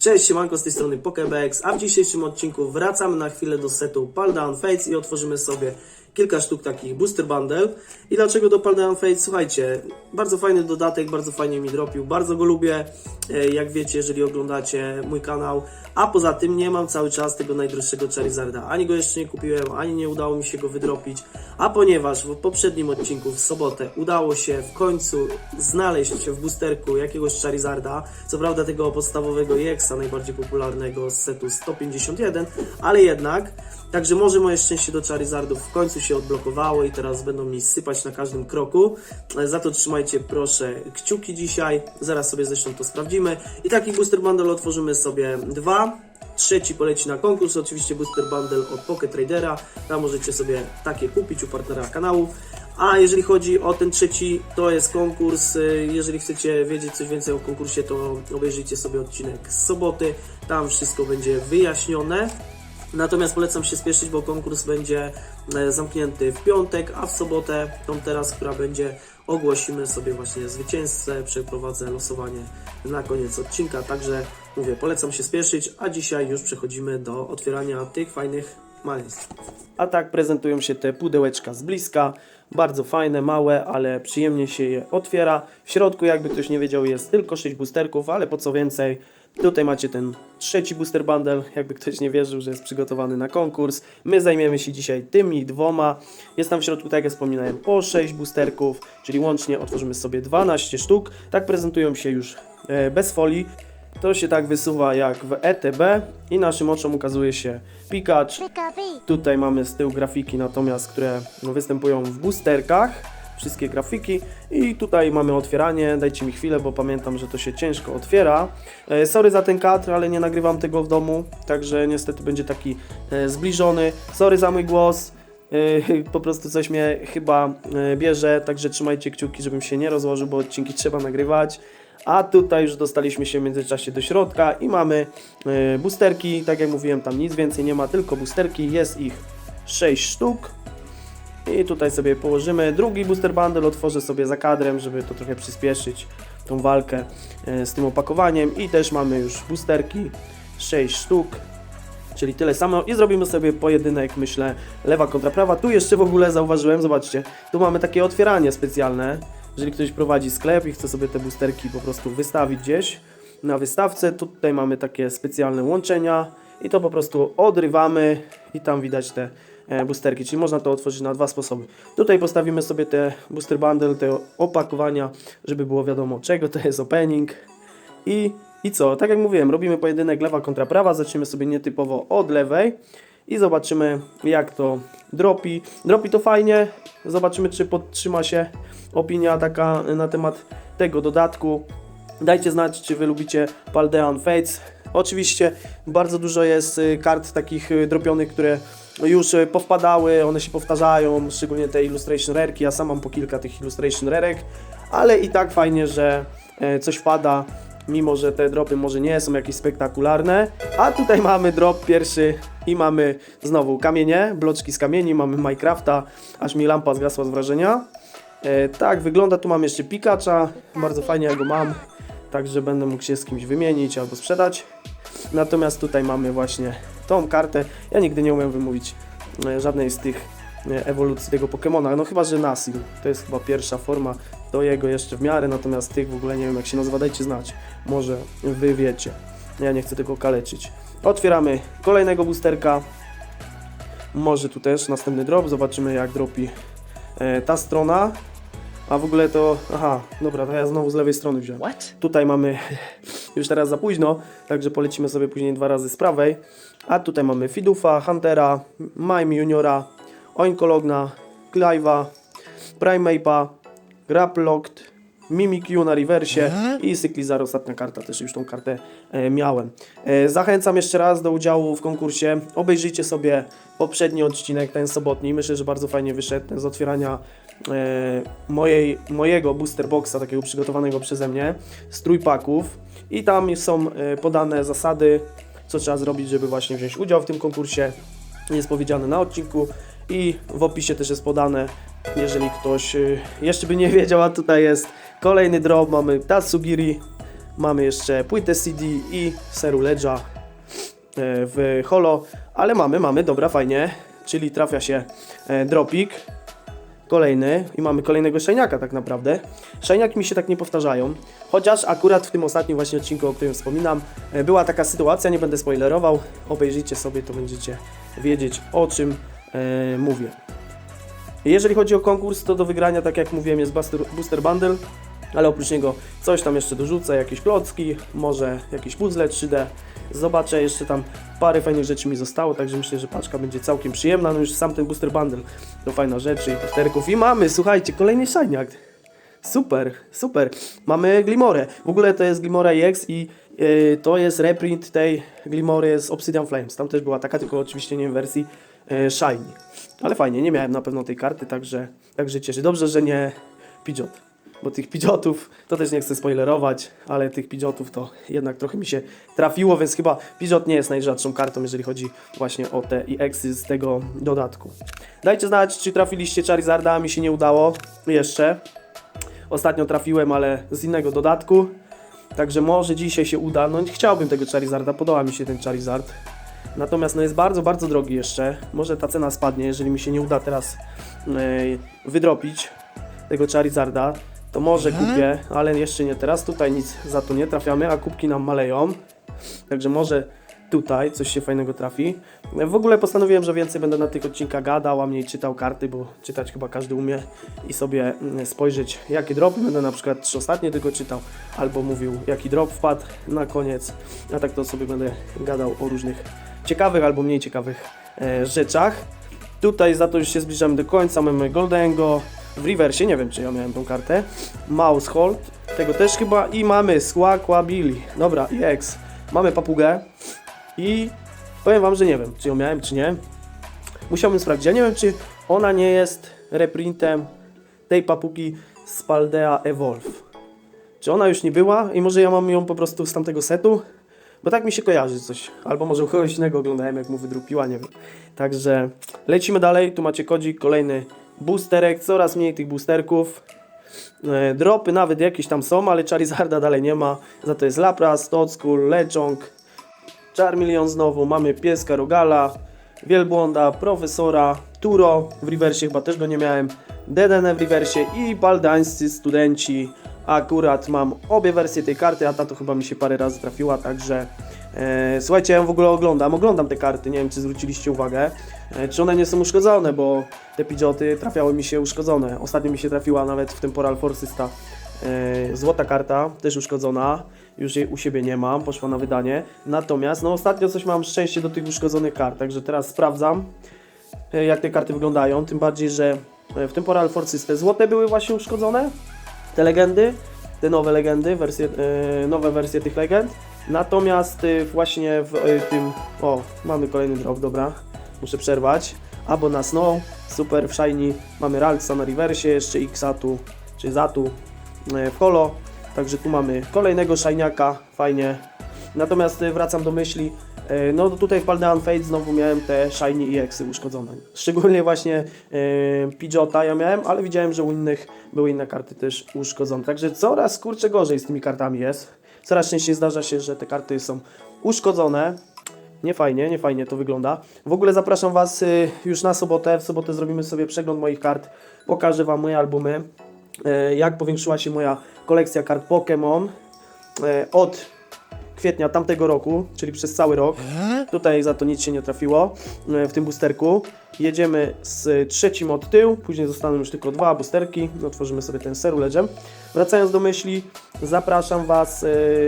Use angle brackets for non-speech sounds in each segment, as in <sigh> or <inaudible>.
Cześć, siemanko, z tej strony Pokebex, a w dzisiejszym odcinku wracamy na chwilę do setu Pal Down Fates i otworzymy sobie kilka sztuk takich booster bundle. I dlaczego do Pal Down Fates? Słuchajcie, bardzo fajny dodatek, bardzo fajnie mi dropił, bardzo go lubię, e, jak wiecie, jeżeli oglądacie mój kanał. A poza tym nie mam cały czas tego najdroższego Charizarda, ani go jeszcze nie kupiłem, ani nie udało mi się go wydropić. A ponieważ w poprzednim odcinku, w sobotę, udało się w końcu znaleźć w boosterku jakiegoś Charizarda, co prawda tego podstawowego EXa, najbardziej popularnego z setu 151, ale jednak, także może moje szczęście do Charizardów w końcu się odblokowało i teraz będą mi sypać na każdym kroku. E, Za to trzymajcie proszę kciuki dzisiaj, zaraz sobie zresztą to sprawdzimy. I taki booster bundle otworzymy sobie dwa. Trzeci poleci na konkurs, oczywiście booster bundle od Pocket Tradera. Tam możecie sobie takie kupić u partnera kanału. A jeżeli chodzi o ten trzeci, to jest konkurs. Y, Jeżeli chcecie wiedzieć coś więcej o konkursie, to obejrzyjcie sobie odcinek z soboty. Tam wszystko będzie wyjaśnione. Natomiast polecam się spieszyć, bo konkurs będzie e, zamknięty w piątek, a w sobotę, tą teraz, która będzie, ogłosimy sobie właśnie zwycięzcę, przeprowadzę losowanie na koniec odcinka, także mówię, polecam się spieszyć, a dzisiaj już przechodzimy do otwierania tych fajnych maleństw. A tak prezentują się te pudełeczka z bliska, bardzo fajne, małe, ale przyjemnie się je otwiera. W środku, jakby ktoś nie wiedział, jest tylko 6 boosterków, ale po co więcej, Tutaj macie ten trzeci booster bundle, jakby ktoś nie wierzył, że jest przygotowany na konkurs. My zajmiemy się dzisiaj tymi dwoma. Jest tam w środku, tak jak wspominałem, po 6 boosterków, czyli łącznie otworzymy sobie 12 sztuk. Tak prezentują się już e, bez folii. To się tak wysuwa jak w ETB i naszym oczom ukazuje się Pikachu. Tutaj mamy z tyłu grafiki natomiast, które no, występują w boosterkach wszystkie grafiki i tutaj mamy otwieranie, dajcie mi chwilę, bo pamiętam, że to się ciężko otwiera. E, sorry za ten kadr, ale nie nagrywam tego w domu, także niestety będzie taki e, zbliżony. Sorry za mój głos, e, <laughs> po prostu coś mnie chyba bierze, także trzymajcie kciuki, żebym się nie rozłożył, bo odcinki trzeba nagrywać. A tutaj już dostaliśmy się w międzyczasie do środka i mamy boosterki, tak jak mówiłem, tam nic więcej nie ma, tylko boosterki, jest ich 6 sztuk. I tutaj sobie położymy. Drugi booster bundle, otworzę sobie za kadrem, żeby to trochę przyspieszyć tą walkę e, z tym opakowaniem. I też mamy już boosterki. 6 sztuk, czyli tyle samo. I zrobimy sobie pojedynek, myślę, lewa kontra prawa. Tu jeszcze w ogóle zauważyłem, zobaczcie, tu mamy takie otwieranie specjalne, jeżeli ktoś prowadzi sklep i chce sobie te boosterki po prostu wystawić gdzieś na wystawce, to tutaj mamy takie specjalne łączenia. I to po prostu odrywamy i tam widać te boosterki, czyli można to otworzyć na dwa sposoby. Tutaj postawimy sobie te booster bundle, te opakowania, żeby było wiadomo czego to jest opening i, i co, tak jak mówiłem, robimy pojedynek lewa kontra prawa, zaczniemy sobie nietypowo od lewej i zobaczymy jak to dropi. Dropi to fajnie, zobaczymy czy podtrzyma się opinia taka na temat tego dodatku. Dajcie znać, czy wy lubicie Paldeon Fates. Oczywiście bardzo dużo jest y, kart takich y, dropionych, które już y, powpadały, one się powtarzają, szczególnie te Illustration Rareki. Ja sam mam po kilka tych Illustration Rarek, ale i tak fajnie, że e, coś wpada, mimo że te dropy może nie są jakieś spektakularne. A tutaj <laughs> mamy drop pierwszy i mamy znowu kamienie, bloczki z kamieni, mamy Minecrafta, aż mi lampa zgasła z wrażenia. E, tak, wygląda, tu mam jeszcze Pikacha, bardzo fajnie ja go mam, także będę mógł się z kimś wymienić albo sprzedać. Natomiast tutaj mamy właśnie tą kartę, ja nigdy nie umiem wymówić e, żadnej z tych e, ewolucji tego Pokemona, no chyba, że Nasil, to jest chyba pierwsza forma, do jego jeszcze w miarę, natomiast tych w ogóle nie wiem jak się nazywa, dajcie znać, może wy wiecie, ja nie chcę tego kaleczyć. Otwieramy kolejnego boosterka, może tu też następny drop, zobaczymy jak dropi e, ta strona. A w ogóle to, aha, dobra, to ja znowu z lewej strony wziąłem. What? Tutaj mamy już teraz za późno, także polecimy sobie później dwa razy z prawej. A tutaj mamy Fidufa, Huntera, Mime Juniora, Oinkologna, Clive'a, Primeape'a, Graplocked, Mimikyu na rewersie i Cyclizar, ostatnia karta, też już tą kartę e, miałem. E, zachęcam jeszcze raz do udziału w konkursie. Obejrzyjcie sobie poprzedni odcinek, ten sobotni. Myślę, że bardzo fajnie wyszedł ten z otwierania mojej, mojego booster boxa, takiego przygotowanego przeze mnie, z trójpaków. I tam są e, podane zasady, co trzeba zrobić, żeby właśnie wziąć udział w tym konkursie. Jest powiedziane na odcinku i w opisie też jest podane, jeżeli ktoś y, jeszcze by nie <laughs> wiedział, a tutaj jest kolejny drop, mamy Tatsugiri, Mamy jeszcze płytę CD i seru Ledge'a e, w holo, ale mamy, mamy, dobra, fajnie, czyli trafia się e, dropik, kolejny i mamy kolejnego szajniaka tak naprawdę. Szajniaki mi się tak nie powtarzają, chociaż akurat w tym ostatnim właśnie odcinku, o którym wspominam, e, była taka sytuacja, nie będę spoilerował, obejrzyjcie sobie, to będziecie wiedzieć o czym e, mówię. Jeżeli chodzi o konkurs, to do wygrania, tak jak mówiłem, jest Booster, booster Bundle, ale oprócz niego coś tam jeszcze dorzucę, jakieś klocki, może jakieś puzzle 3D. Zobaczę, jeszcze tam parę fajnych rzeczy mi zostało, także myślę, że paczka będzie całkiem przyjemna. No już sam ten Booster Bundle to fajna rzecz i boosterków. I mamy, słuchajcie, kolejny szajniak. Super, super. Mamy Glimorę. W ogóle to jest Glimora EX i yy, to jest reprint tej Glimory z Obsidian Flames. Tam też była taka, tylko oczywiście nie w wersji yy, Shiny. Ale fajnie, nie miałem na pewno tej karty, także, także cieszę. Dobrze, że nie Pidgeot. Bo tych Pidgeotów, to też nie chcę spoilerować, ale tych Pidgeotów to jednak trochę mi się trafiło, więc chyba Pidgeot nie jest najrzadszą kartą, jeżeli chodzi właśnie o te EXy z tego dodatku. Dajcie znać, czy trafiliście Charizarda, mi się nie udało jeszcze. Ostatnio trafiłem, ale z innego dodatku. Także może dzisiaj się uda. No chciałbym tego Charizarda, podoba mi się ten Charizard. Natomiast no jest bardzo, bardzo drogi jeszcze. Może ta cena spadnie, jeżeli mi się nie uda teraz yy, wydropić tego Charizarda. To może kupię, ale jeszcze nie teraz. Tutaj nic za to nie trafiamy, a kubki nam maleją. Także może tutaj coś się fajnego trafi. W ogóle postanowiłem, że więcej będę na tych odcinkach gadał, a mniej czytał karty, bo czytać chyba każdy umie i sobie mm, spojrzeć jakie dropy będę na przykład trzy ostatnie tylko czytał, albo mówił jaki drop wpadł na koniec, a tak to sobie będę gadał o różnych ciekawych albo mniej ciekawych e, rzeczach. Tutaj za to już się zbliżamy do końca, mamy Goldengo, w reversie, nie wiem czy ja miałem tą kartę, Mouse Hold, tego też chyba. I mamy Squawabili, dobra, EX, mamy papugę. I powiem wam, że nie wiem czy ją miałem czy nie, musiałbym sprawdzić, ja nie wiem czy ona nie jest reprintem tej papugi z Paldea Evolve, czy ona już nie była? I może ja mam ją po prostu z tamtego setu, bo tak mi się kojarzy coś. Albo może u kogoś innego oglądałem, jak mu wydrupiła, nie wiem. Także lecimy dalej. Tu macie kodzik, kolejny boosterek, coraz mniej tych boosterków. E, dropy nawet jakieś tam są, ale Charizarda dalej nie ma. Za to jest Lapras, Todskull, Lechonk, Charmeleon znowu. Mamy pieska Rogala, Wielbłąda, Profesora, Turo. W reversie chyba też go nie miałem. Dedenne w reversie i baldańscy studenci. Akurat mam obie wersje tej karty, a ta to chyba mi się parę razy trafiła, także e, słuchajcie, ja ją w ogóle oglądam, oglądam te karty, nie wiem czy zwróciliście uwagę, e, czy one nie są uszkodzone, bo te pidżoty trafiały mi się uszkodzone. Ostatnio mi się trafiła nawet w Temporal Forsysta e, złota karta, też uszkodzona, już jej u siebie nie mam, poszła na wydanie. Natomiast no ostatnio coś mam szczęście do tych uszkodzonych kart, także teraz sprawdzam e, jak te karty wyglądają, tym bardziej, że e, w Temporal Forces te złote były właśnie uszkodzone, te legendy, te nowe legendy, wersje, e, nowe wersje tych legend. Natomiast właśnie w tym, o, mamy kolejny drop, dobra, muszę przerwać. Albo na Snow, super w Shiny, mamy Ralksa na reversie, jeszcze Xatu, czy Zatu e, w holo. Także tu mamy kolejnego Shiniaka, fajnie. Natomiast e, wracam do myśli, e, no tutaj w Paldean Fate znowu miałem te Shiny i Exy uszkodzone. Szczególnie właśnie e, Pidgeota ja miałem, ale widziałem, że u innych były inne karty też uszkodzone. Także coraz kurczę gorzej z tymi kartami jest. Coraz częściej zdarza się, że te karty są uszkodzone. Nie fajnie, nie fajnie to wygląda. W ogóle zapraszam Was y, już na sobotę. W sobotę zrobimy sobie przegląd moich kart. Pokażę Wam moje albumy. y, Jak powiększyła się moja kolekcja kart Pokémon y, od kwietnia tamtego roku, czyli przez cały rok. Tutaj za to nic się nie trafiło w tym boosterku. Jedziemy z trzecim od tyłu, później zostaną już tylko dwa boosterki. Otworzymy sobie ten seru ledżem. Wracając do myśli, zapraszam Was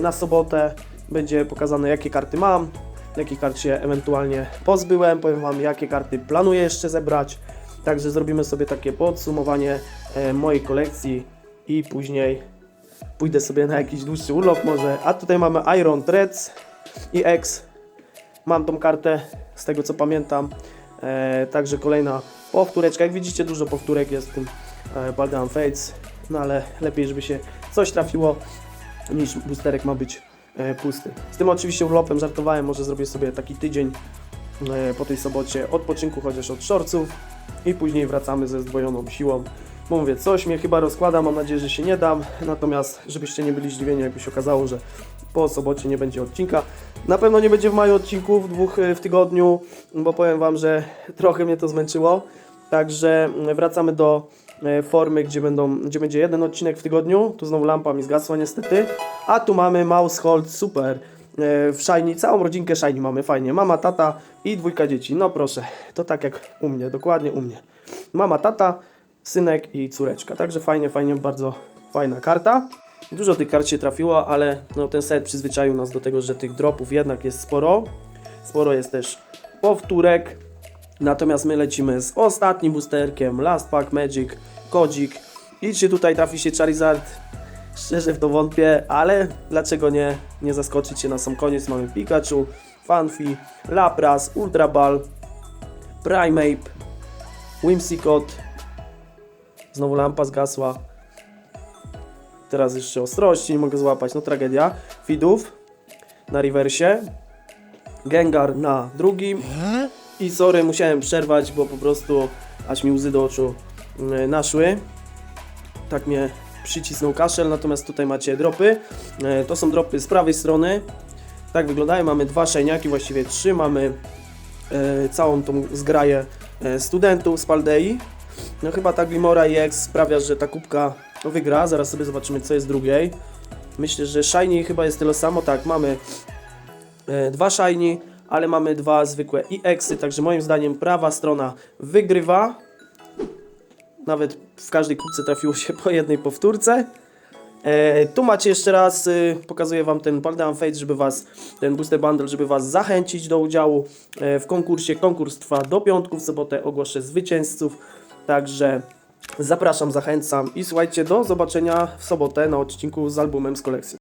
na sobotę. Będzie pokazane jakie karty mam, jakich kart się ewentualnie pozbyłem. Powiem Wam jakie karty planuję jeszcze zebrać. Także zrobimy sobie takie podsumowanie e, mojej kolekcji i później pójdę sobie na jakiś dłuższy urlop może. A tutaj mamy Iron Threads i X. Mam tą kartę z tego co pamiętam. E, także kolejna powtóreczka. Jak widzicie dużo powtórek jest w tym e, Baldan Fates. No ale lepiej żeby się coś trafiło niż boosterek ma być pusty. Z tym oczywiście urlopem żartowałem, może zrobię sobie taki tydzień e, po tej sobocie odpoczynku chociaż od shortców i później wracamy ze zdwojoną siłą Bo mówię, coś mnie chyba rozkłada, mam nadzieję, że się nie dam. Natomiast, żebyście nie byli zdziwieni, jakby się okazało, że po sobocie nie będzie odcinka. Na pewno nie będzie w maju odcinków, dwóch y, w tygodniu, bo powiem Wam, że trochę mnie to zmęczyło. Także wracamy do y, formy, gdzie, będą, gdzie będzie jeden odcinek w tygodniu. Tu znowu lampa mi zgasła niestety. A tu mamy Mousehold Super. Y, W Shiny, całą rodzinkę Shiny mamy, fajnie. Mama, tata i dwójka dzieci. No proszę, to tak jak u mnie, dokładnie u mnie. Mama, tata, synek i córeczka. Także fajnie, fajnie, bardzo fajna karta. Dużo tych kart się trafiło, ale no, ten set przyzwyczaił nas do tego, że tych dropów jednak jest sporo. Sporo jest też powtórek. Natomiast my lecimy z ostatnim boosterkiem Last Pack Magic, Kodzik. I czy tutaj trafi się Charizard? Szczerze w to wątpię, ale dlaczego nie? Nie zaskoczyć się na sam koniec. Mamy Pikachu, Fanfi, Lapras, Ultra Ball, Primeape, Whimsicott. Znowu lampa zgasła. Teraz jeszcze ostrości, nie mogę złapać, no tragedia. Fidów na rewersie. Gengar na drugim. I sorry, musiałem przerwać, bo po prostu aż mi łzy do oczu mm, naszły. Tak mnie przycisnął kaszel, natomiast tutaj macie dropy. E, To są dropy z prawej strony. Tak wyglądają, mamy dwa szejniaki, właściwie trzy. Mamy e, całą tą zgraję e, studentów z Paldei. No chyba ta Glimora i sprawia, że ta kubka wygra. Zaraz sobie zobaczymy, co jest drugiej. Myślę, że Shiny chyba jest tyle samo. Tak, mamy dwa Shiny, ale mamy dwa zwykłe EX-y, także moim zdaniem prawa strona wygrywa. Nawet w każdej kubce trafiło się po jednej powtórce. E, tu macie jeszcze raz, y, pokazuję Wam ten Paldean Fate, żeby Was, ten Booster Bundle, żeby Was zachęcić do udziału e, w konkursie. Konkurs trwa do piątku, w sobotę ogłoszę zwycięzców, także zapraszam, zachęcam i słuchajcie, do zobaczenia w sobotę na odcinku z albumem z kolekcji.